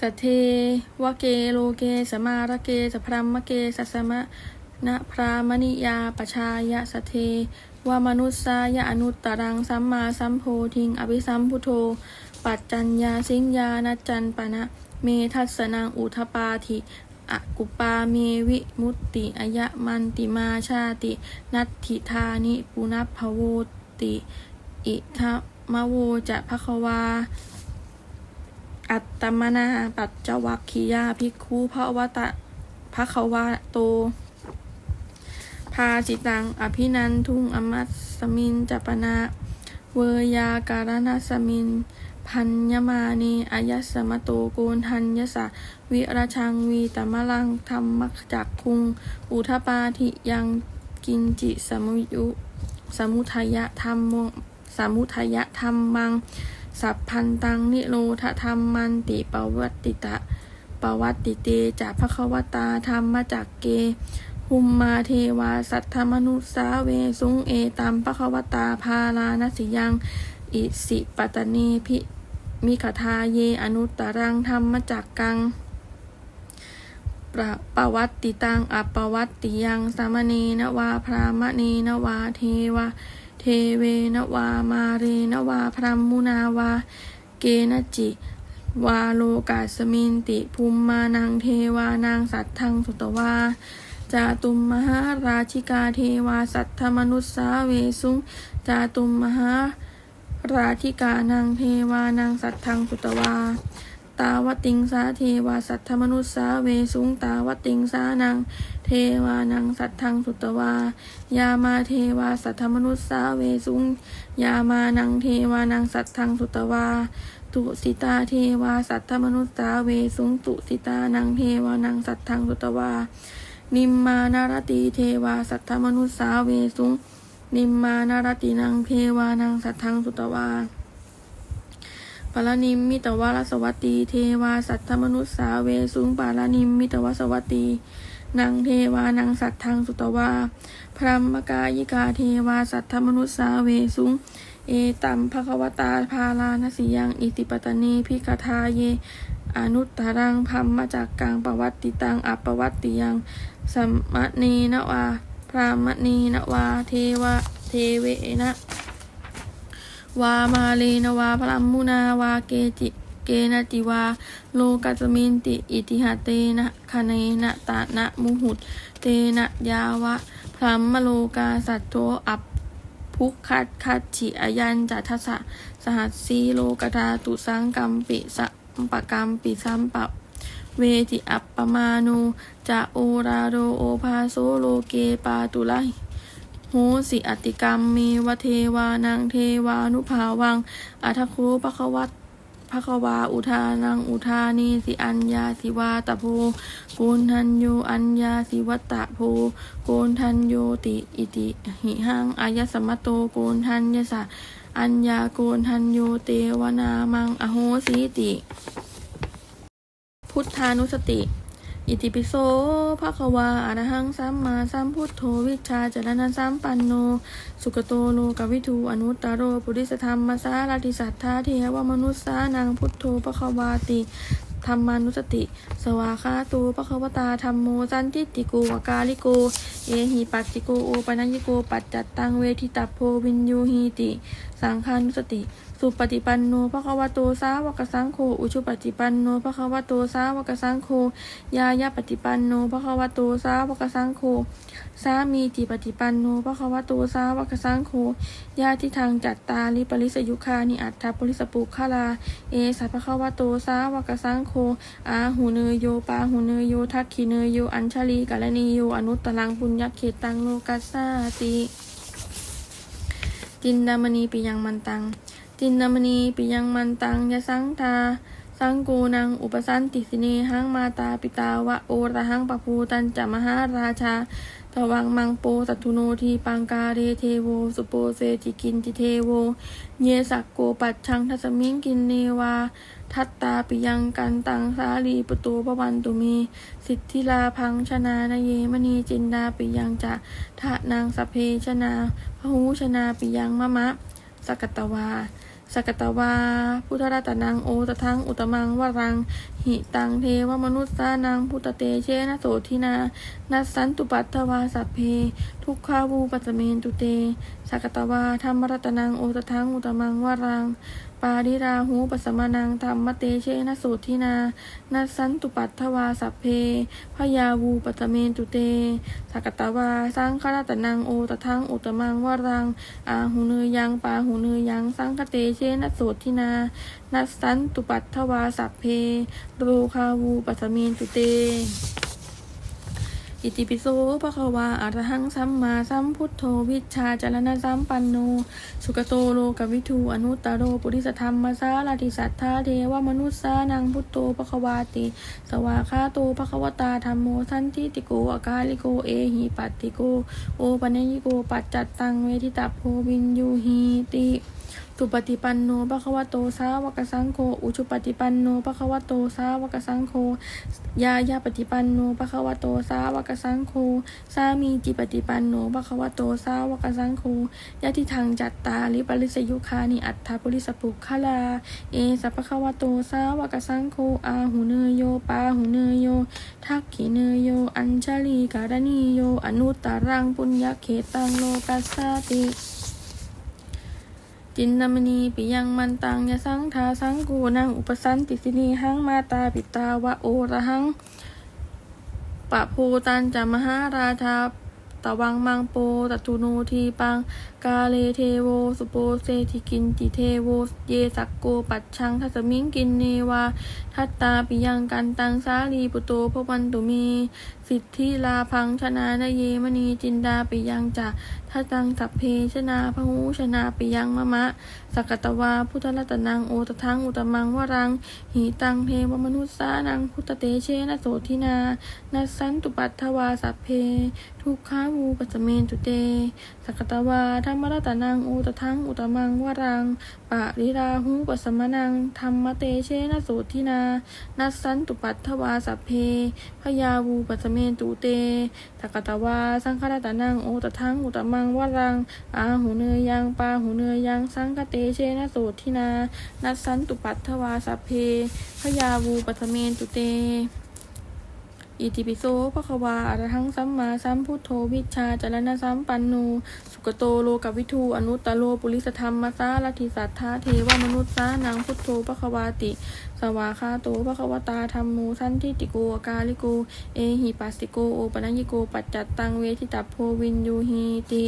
สทเทวะเกโลเกสมาระเกสพรัมมะเกสัสมะนะพรามณิยาปชายะสเทวามนุสสายะอนุตตรังสัมมาสัมโพธิง อภิสัมพุโทปัจจัญญาสิงญาณจันปนะ เมทัสนังอุทปาธิอะกุปาเมวิมุตติอยะมันติมาชาติ นัตถิธานิปุณพพโวติ อิทมะโวจะภควา อัตตมนาปัจจวัคคียาภิกขุภวตะภควาโต พาจิตัง อภินันทุงอมัสสมินจัปนา เวยาการณสมิน พันยมานีอายัสมโตโกนทัญญสะวิรชังวีตมะลังธรรมจักคุง อุทปาทิยังกินจิสมุยุ สมุทยะธรรมสมุทยะธรรมมัง สัพพันตังนิโรธธรรมมันติปวัตติตะปวัตติเตจากพระควตาธรรมจักเก หุมมาเทวาสัทธมนุสาเวสุงเอตัมปะควตาพาลานสิยัง อิสิปตตเนพิมิขทาเยอนุตรังธรรมจักกังประปวัตติตังอปปวัตติยังสามเณนวาพรามเณนวาเทวา เทเวนวา มาเรนวา พรหมุนาวา เกณจิ วาโลกาสมินติภูมมานังเทวานางสัตทังสุตวาจาตุมมหาราชิกาเทวาสัทธมนุสสาเวสุงจาตุมมหาราธิกานังเทวานางสัตทังสุตวา ตาวติงสาเทวาสัทธมนุสสาเวสุงตาวติงสานัง เทวานังสัทธังสุตวายามาเทวาสัทธมนุสสาเวสุงยามานังเทวานังสัทธังสุตวาตุสิตาเทวาสัทธมนุสสาเวสุงตุสิตานังเทวานังสัทธังสุตวา นิมมานารติเทวาสัทธมนุสสาเวสุงนิมมานารตินังเทวานังสัทธังสุตวา ปารานิมมิตวารสวัตตี เทวาสัทธมนุสสาเวสุงปารานิมมิตวสวัตตีนางเทวานังสัตทธังสุตวา พรหมกายิกาเทวาสัทธมนุสสาเวสุงเอตัมภควตาพาลานสิยังอิติปตเนพิกทาเย อนุตตรังพัมมาจากกังปวัตติตังอัปปวัตติยังสัมมะเนนวาพรามเนนวาเทวะเทเวนะ วามาเลนวาพลัมมุนาวาเกจิเกนติวา โลกัสมินติ อิติหะเตนะคเนนะตะนะมุหุต เตนะยาวะพลัมมโลกาสัตโตอัปพุคัดคัดฉิอายันจัทสะสหัสสีโลกธาตุสังกัมปิสัมปกรรมปิสัมปะเวทิอัปปมาโนจะโอราโรโอภาโซโลเกปาตุไล โหสิอติกรรมเมวเทวานังเทวานุภาวัง อัทโคภควัตภควาอุทานังอุทานีสิอัญญาสิวาตะโพโกนทันโยอัญญาสิวัตตะโพโกนทันโยติอิติหิหังอายสมตโตโกนทันยสะอัญญาโกนทันโยเตวนามังอโหสีติ พุทธานุสติ อิติปิโสภะคะวาอะระหังสัมมาสัมพุทโธวิชาจรณะสัมปันโน สุกโตโลกวิทูอนุตตโรปุริสธรรมสารติสัทธาเทวมนุสสานังพุทโธภะคะวาติธรรมานุสติ สวาคาตูภะคะวตาธรรมโมสันติติโกวกาลิโก เอหิปัสสิโกโอปัญญิโก ปัจจัตตังเวทิตาโพวินยูหีติ สังฆานุสติ สุปฏิปันโนภะควะโตสาวกสังโฆ อุชุปฏิปันโนภะควะโตสาวกสังโฆ ยายาปฏิปันโนภะควะโตสาวกสังโฆ สามีติปฏิปันโนภะควะโตสาวกสังโฆ ญาติทางจัตตาลิปริสยุคานิอัตถปุริสปุคาลา เอสัพพะควะโตสาวกสังโฆ อาหูเนยโยปาหูเนยโยทักขิเนยโยอัญชลีกาลนีโยอนุตตรังปุญญเขตังโลกัสสาติ จินดามณีปิยังมันตัง จินดามณีปิยังมันตังยะสังทา สังโกนัง อุปสันติสิเนหังมาตาปิตาวะโอระหังปะภูตันจะมหาราชาตวังมังโปสัตุโนทีปังกาเรเทโว สุโปเซจิกินจิเทโว เยสักโกปัจชังทัสมิงกินเนวา ทัตตาปิยังกันตังสาลีปตูปวันตุมีสิทธิลาพังชนานเยมณีจินดาปิยังจะทะนางสพเพชนาพหูชนาปิยังมะมะสกตวา สกตวา พุทธรัตนังโอตทังอุตมังวรัง หิตังเทวมนุษสานังพุตเตเชนะโสทินา นัสสันตุปัตถวาสัพเพ ทุกขาวูปัจเมนตุเตสกตวาธรรมรัตนังโอตทังอุตมังวรังาริราหูปัสมานังธรรมเตเชนะโสทินา นัสสันตุปัตถวาสัพเพพยาวูปัตเมนตุเตสกตวาสังฆรัตนังโอตทังอุตมังวรัง อาหูเนยยังปาหูเนยยังสังคเตเชนะโสทินา นัสสันตุปัตถวาสัพเพโรคาวูปัสสเมนตุเต อิติปิโสภะควาอะรหังสัมมาสัมพุทโธวิชาจารณะสัมปันโน สุกโตโลกวิทูอนุตตโรปุริสธรรมสาลาติสัทธาเทวมนุสสานังพุทโธภะควาติ สวาคาโตภะควตาธรรมโมสันติติโกอากาลิโกเอหิปัตติโก โอปัญญิโกปัจจัตตังเวทิตาโพวินยูหีติ สุปฏิปันโนภะคะวะโตสาวกสังโฆอุชุปฏิปันโนภะคะวะโตสาวกสังโฆยายาปฏิปันโนภะคะวะโตสาวกสังโฆสามีจิปฏิปันโนภะคะวะโตสาวกสังโฆยะทิทางจัตตาลิปริสยุคานิอัตถปุริสปุคลา เอสัพพะคะวะโตสาวกสังโฆอาหุเนโยปาหุเนโยทักขิเนโย อัญชลีการณีโย อนุตตรังปุญญเขตังโลกัสสติ จินนามณีปิยังมันตังยะสังทาสังกูนังอุปสันติสินีหังมาตาปิตาวะโอระหังปะโพตันจามหาราชาตะวังมังโปตตุโนทีปัง กาเลเทโวสุโปเซทิกินติเทโวเยสักโกปัจชังทัสมิงกินเนวา ทัตตาปิยังกันตังสาลีปุโตพวันตุมี สิทธิลาพังชนะนเยมณีจินดาปิยังจะทัตังสัพเพชนาพหูชนาปิยังมะมะสกตวาพุทธรัตนังโอตทังอุตมังวรังหิตังเทวมนุษสานังพุทธเตเชนะโสทินานัสสันตุปัตถวาสัพเพ ทุกขามูปัสสเมนตุเตสกตวาธรรมรัตนังโอตทังอุตมังวรังปะริราหูปัสมนังธรรมเตเชนะโสทินา นัสสันตุปัตถวาสัพเพพยาวูปัสเมนตุเตสกตวาสังฆรัตนังโอตทังอุตมังวรังอาหูเนยยังปาหูเนยยังสังคเตเชนะโสทินา นัสสันตุปัตถวาสัพเพพยาวูปัสเมนตุเต อิติปิโสภะควาอะรหังสัมมาสัมพุทโธวิชาจรณะสัมปันโน สุกโตโลกวิทูอนุตตโลปุริสธรรมสาลัทธิสัทธาเทวมนุษสานางพุทโธภะควาติสวาคาโตภะควตาธรรมโมสันทิติโกอากาลิโก เอหิปัสสิโกโอปนัญญิโก ปัจจัตตังเวทิตาโพวินยูหีติ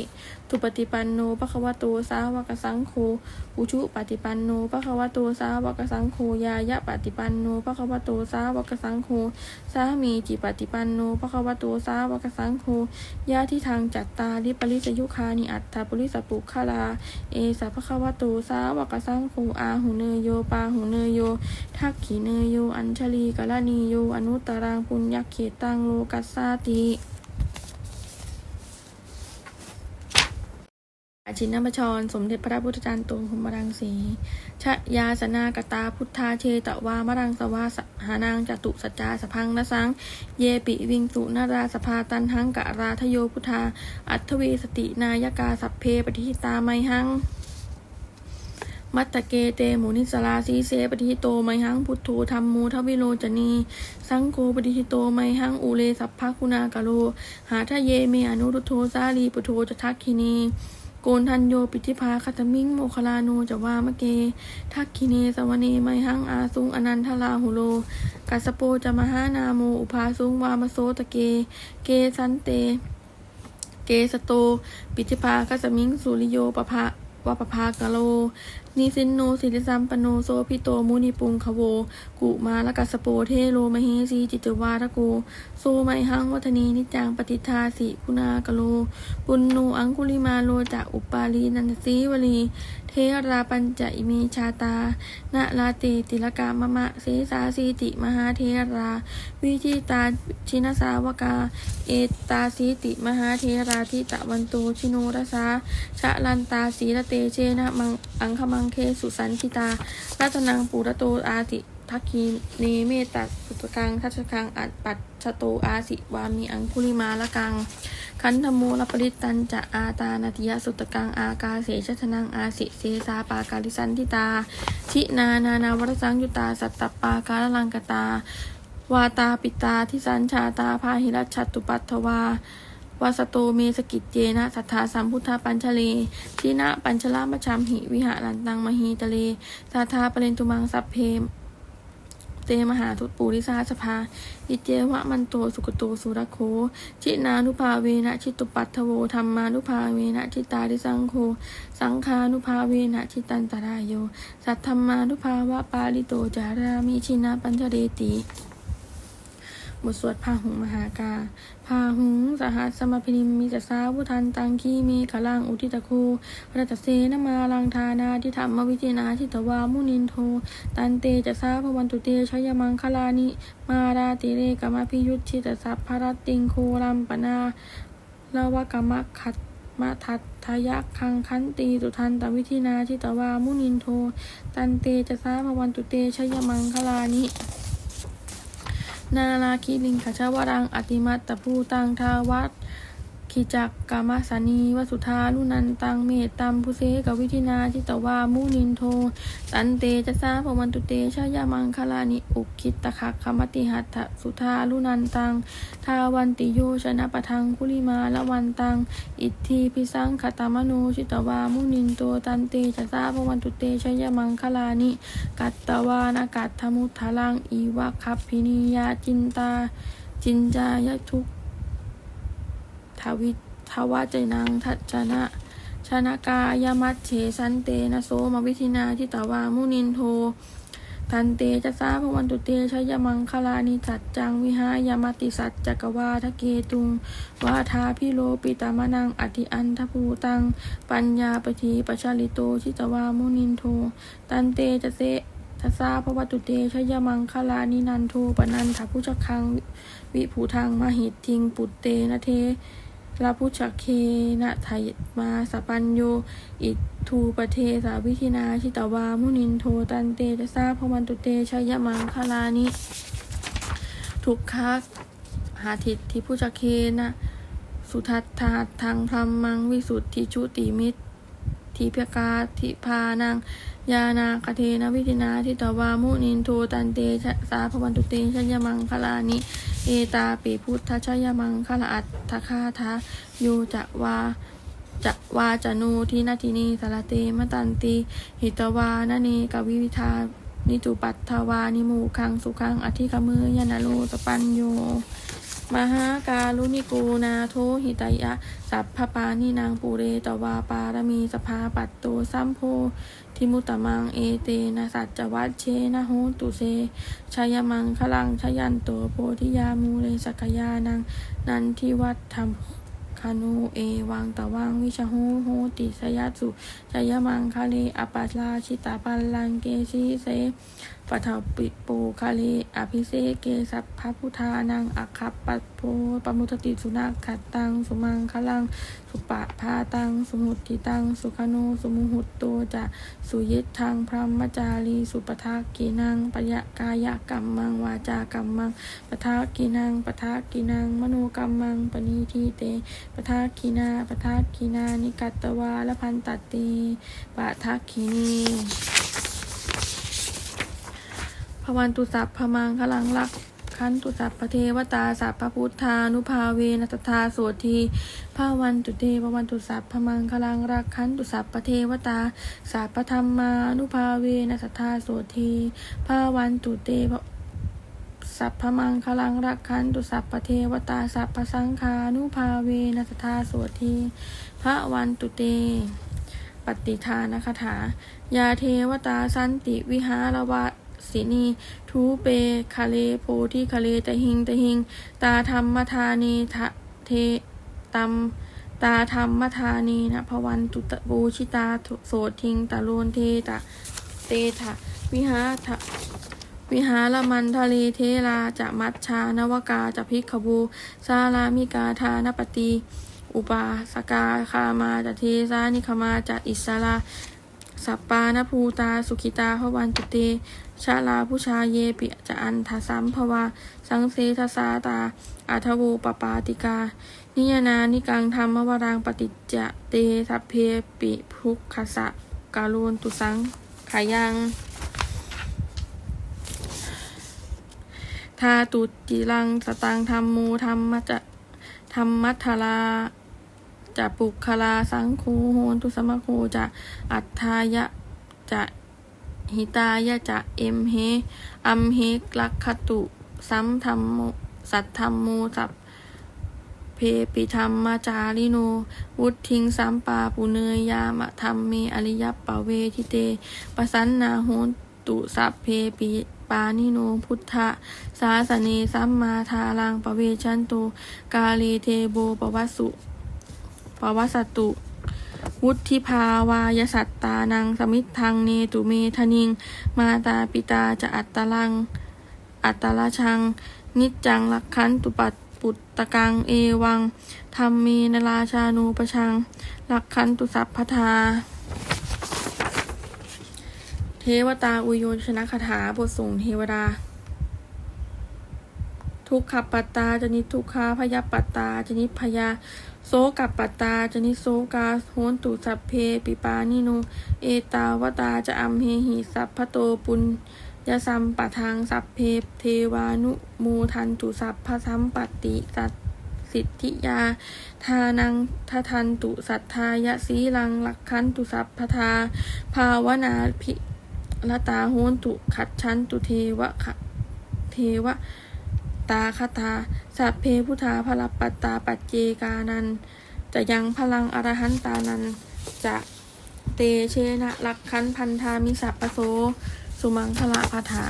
ทุปฏิปันโนภะควะโตสาวกสังโฆอุชุปฏิปันโนภะควะโตสาวกสังโฆยายะปฏิปันโนภะควะโตสาวกสังโฆสามีจิปฏิปันโนภะควะโตสาวกสังโฆยะที่ทางจัตตาลิปริสยุคานิอัตถปุริสปุคลา เอสัพพะควะโตสาวกสังโฆอาหุเนโยปาหุเนโยทักขิเนยโยอัญชลีกาลนีโยอนุตตรังปุญญเขตังโลกัสสาติอาชินนมชร สมเด็จพระพุทธจารย์ตรงพรหมรังสีชะยาสนากตาพุทธาเชตวามรังสวาสหานางจตุสัจจาสพังนสัง เยปิวิงสุนาราสภาตันหังกะราทโยพุทธา อัทเวสตินายกาสัพเพปฏิหิตาไมหัง มัตตเกเตหมุนิสลาสีเสปฏิหิโตไมหังพุทโธธรรมโมทวิโลจนี สังโฆปฏิหิโตไมหังอุเลสัพพคุณากโล หาทะเยเมอนุรุโทสาลีปุโทจะทักคินีโกนทันโยปิธิพาคตมิงโมคลาโนจะวามะเก ทักคิเนสวเนไมหังอาซุงอนันทลาหุโล กัสโปจะมหานาโมอุภาซุงวามโสตะเก เกสันเต เกสโต ปิธิพาคัสมิงสุริโยปภะวปภากะโล นิสินโนสิริสัมปโนโซพิโตมุนิปุงขโว กุมาลกัสโปเทโลมเหสีจิตวาทะโกโซไมหังวัฒนีนิจังปฏิทาสิคุณากะโล ปุณนูอังคุลิมาโลจะอุปาลีนันสีวลี เทราปัญจอิเมชาตานาลาเตติลกามะมะเสสาสีติมหาเทรา วิจิตาชินสาวกา เอตาสีติมหาเทราทิตะวันโตชิโนรสาชะลันตาสีละเตเชนะมังอังคมังเคสุสันชิตารัตนังปูรโตอาติทักคีเนเมตัสสุตกังทัชกังอัดปัดชโตอาสิวามีอังคุลิมาละกัง คันธโมลปริตตันจะอาตานาติยสุตกังอากาเสชะทนังอาสิเสสาปาการิสันทิตา ชินานานาวรสังยุตาสัตตปปาการลังกตาวาตาปิตาทิสัญชาตาพาหิรัชตตุปัตถวา วาสโตเมสกิจเจนะสัทธาสัมพุทธาปัญชเลทินะปัญชลามชามหิวิหารันตังมหีตะเลสาธาปเรนตุมังสัพเพมเตมหาทุตปูริสาสภาอิเจวะมันโตสุกโตสุรโคชินานุภาเวนะชิตุปัตถโวธรรมานุภาเวนะชิตาริสังโฆสังคานุภาเวนะชิตันตรายโย สัทธรรมานุภาวะปาลิโตจารามิชินาปัญชเรติ บทสวดพาหุงมหากาพาหุงสหัสสมพินิมมิจสาวุทันตังคีมีขลังอุทิตคูรัตเสนมาลังทานาทิธรรมวิจินาทิตวามุนินโท ตันเตจะสาพวันตุเตชยมังคลานิ มาราติเรกมพิยุตชิตสัพพรติงโครัมปนาลาวกมะขัดมาทัตทายะคังคันตีสุทันตวิธินาทิตวามุนินโท ตันเตจะสาพวันตุเตชยมังคลานิ นาราคิลิงขชาวรังอติมัตตภูตังทาวัต ขิจักกามสานีวสุธาลุนันตังเมตตัมพุเสกวิธินาจิตวามุนินโทตันเตจะสาพวันตุเตชยามังคลานิอุคิตตะคักขมติหัตถสุธาลุนันตัง ทาวันติโยชนะปะทังคุลิมาละวันตัง อิทธิพิสังขตามโนชิตวามุนินโตตันเตจะสาพวันตุเตชยามังคลานิกัตตวานากัตถมุทลังอีวะคัพพินิยาจินตาจินจายทุก ทวิทวาเจนังทัจนะชนากายมัตเฉสันเตนะโสมวิธินาทิตวามุนินโททันเตจะสาพวันตุเตชยมังคลานิจัดจังวิหายามติสัจจกวาทะเกตุงวาทาพิโลปิตามนังอธิอันทภูตัง ปัญญาปทีปชาลิโตชิตวามุนินโทตันเตจะเสทัสสาพวัตุเตชยมังคลานินันโทปนันทพุชคังวิภูทางมหิตทิงปุตเตนะเท ลาพุชเคนะไทยมาสปัญโย อิทูปเทสาวิธินาชิตวา มุนินโทตันเตจะราพวันตุเตชัยมังคลานิ ทุกคักหาทิตทิพุชเคนะ สุทัตถาทางพรหมังวิสุทธิชุติมิตรทิพกาทิพานัง ยานาคเทนะวิธินาทิตวามุนินโทตันเตชะสาพวันตุเตชยมังคลานิ เอตาปิพุทธชยมังคลาอัตถคาทาโยจะวาจะวาจนูทินาทินีสารเตมตันติหิตวานเนกวิวิทานิจุปัตถวานิมูคังสุขังอธิคมือยนาโลสปัญโยมหาการุณิโกนาโทหิตยะ สัพพปานินางปูเรตวาปารมีสภาปัตโตสัมโพ ทิมุตมังเอเตนะสัจจวัตเชนะโหตุเซชยมังคลังชยันโตโพธิยามูเลสกยานัง นันทิวัตธรรมคานูเอวังตะวังวิชโหโหติสยัสสุชยมังคะเลอปัสลาชิตาปัลลังเกสีเส ปะเทาปิปูคาเลอภิเษกเกสัพพพุทานังอัคคัปปัตโพปมุตติสุนักขัดตัง สุมังคลัง สุปะพาตังสุหุติตัง สุขโนสุมุหุตโตจะสุยิตทางพรหมจารี สุปทากีนังปยกายกรรมัง วาจากรรมังปทากีนังปทากีนัง มโนกรรมังปณีทีเตปทากีนาปทากีนานิกัตตวาละพันตติปทากีนี วันตุสัพพมังคลังลักขันตุสัพพเทวตาสัพพพุทธานุภาเวนัตถาโสทีภาวันตุเตภวันตุสัพพมังคลังรักขันตุสัพพเทวตาสัพพธรรมานุภาเวนัตถาโสทีภาวันตุเตสัพพมังคลังรักขันตุสัพพเทวตาสัพพสังฆานุภาเวนัตถาโสทีภาวันตุเต ปฏิทานคาถา ยาเทวตาสันติวิหารวะ สินีทูเปคาเลโพธิคาเลตะหิงตะหิง ตาธรรมธานีทะเทตัมตาธรรมธานีนะพวันตุตะบูชิตาโสทิงตะโลนเทตะเตถะวิหาทะวิหารมันทะเลเทลาจะมัชชานวกาจะพิกขบูซาลามิกาทานปตีอุปาสกาคามาจะเทสานิคมาจะอิสราสัปปานภูตาสุขิตาภวันตุเต ชาลาผู้ชาเยปิจะอันทสัมภวา สังเสทสาตาอัทโวปปาติกา นิยนานิกังธรรมวรังปฏิจจเตทัพเพปิภุคขสะกาโลนตุสังขายังทาตุจิรังสตังธรรมมูธรรมจะธรรมัทธาจะปุคลาสังโฆโหนตุสมะโคจะอัฏฐายะจะ หิตายะจะเอ็มเฮอัมเฮกลักขตุสัมธรรมสัทธรรมโมสัพเพปิธรรมมาจาริโน วุทิงสัมปาปุเนยยามะธรรมเมอริยปะเวทิเตปสันนาโหตุสัพเพปิปานิโนพุทธะสาสเนสัมมาทารังปะเวชันโตกาเลเทโบปวัสสุปวัสสตุ วุฒิภาวายสัตตานังสมิทธังเนตุเมทนิง มาตาปิตาจะอัตตลัง อัตตลชัง นิจจังลักขันตุปัตปุตตะกังเอวังธรรมเมนราชานูปชังลักขันตุสัพพทา เทวตาอุโยชนะคาถาบทส่งเทวดา ทุกขปัตตาจนิทุกขาพยาปัตตาจนิพยาโสกับปัตตาจนิโสกาโหนตุสัพเพปิปานิโน เอตาวตาจะอัมเฮหิสัพพโตปุญยสัมปะทังสัพเพเทวานุโมทันตุสัพพสัมปติสัตสิทธิยา ทานังททันตุสัทธายะสีลังลักขันตุสัพพทา ภาวนาภิลตาโหนตุขัดชันตุเทวะขะเทวะ ตาคาตาสัพเพพุทธาพลปัตตาปัจเจกานัน จะยังพลังอรหันตานัน จะเตเชนะลักขันพันธามิสัพปโส สุมังคละพาถา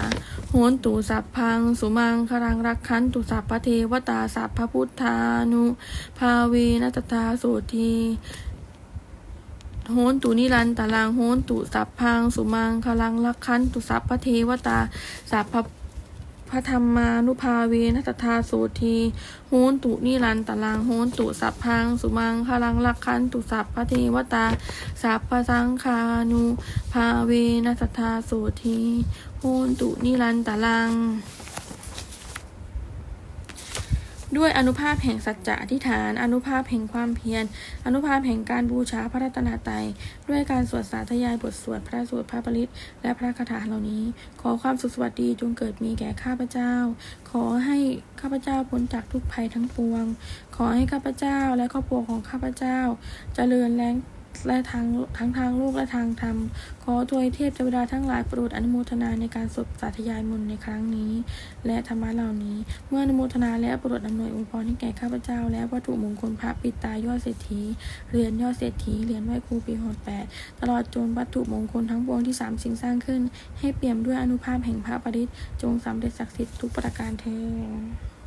โหนตุสัพพัง สุมังคลังรักขันตุสัพพเทวตาสัพพพุทธานุภาเวนัตตาโสทีโหนตุนิรันตาลังโหนตุสัพพัง สุมังคลังรักขันตุสัพพเทวตาสัพพ พระธรรมานุภาเวนัตธาสูทีโหนตุนิรันตลังโหนตุสัพพัง สุมังคลังลักขันตุสัพพะเทวตา สัพพสังคานุภาเวนัตธาสูทีโหนตุนิรันตลัง ด้วยอนุภาพแห่งสัจจะอธิษฐาน อนุภาพแห่งความเพียร อนุภาพแห่งการบูชาพระรัตนตรัย ด้วยการสวดสาธยายบทสวดพระสวดพระปริตและพระคาถาเหล่านี้ ขอความสุขสวัสดีจงเกิดมีแก่ข้าพเจ้า ขอให้ข้าพเจ้าพ้นจากทุกภัยทั้งปวง ขอให้ข้าพเจ้าและครอบครัวของข้าพเจ้าเจริญแรง และทางทั้งทางโลกและทางธรรม ขอทวยเทพเทวดาทั้งหลายโปรดอนุโมทนาในการสวดสาธยายมนต์ในครั้งนี้ และธรรมะเหล่านี้ เมื่ออนุโมทนาและโปรดอำนวยอวยพรให้แก่ข้าพเจ้า และวัตถุมงคลพระปิตายอดเศรษฐีเหรียญยอดเศรษฐีเหรียญไหว้ครูปีหดแปดตลอดจนวัตถุมงคลทั้งปวงที่สามสิ่งสร้างขึ้น ให้เปี่ยมด้วยอนุภาพแห่งพระปริตรจงสำเร็จศักดิ์สิทธิ์ทุกประการเทอ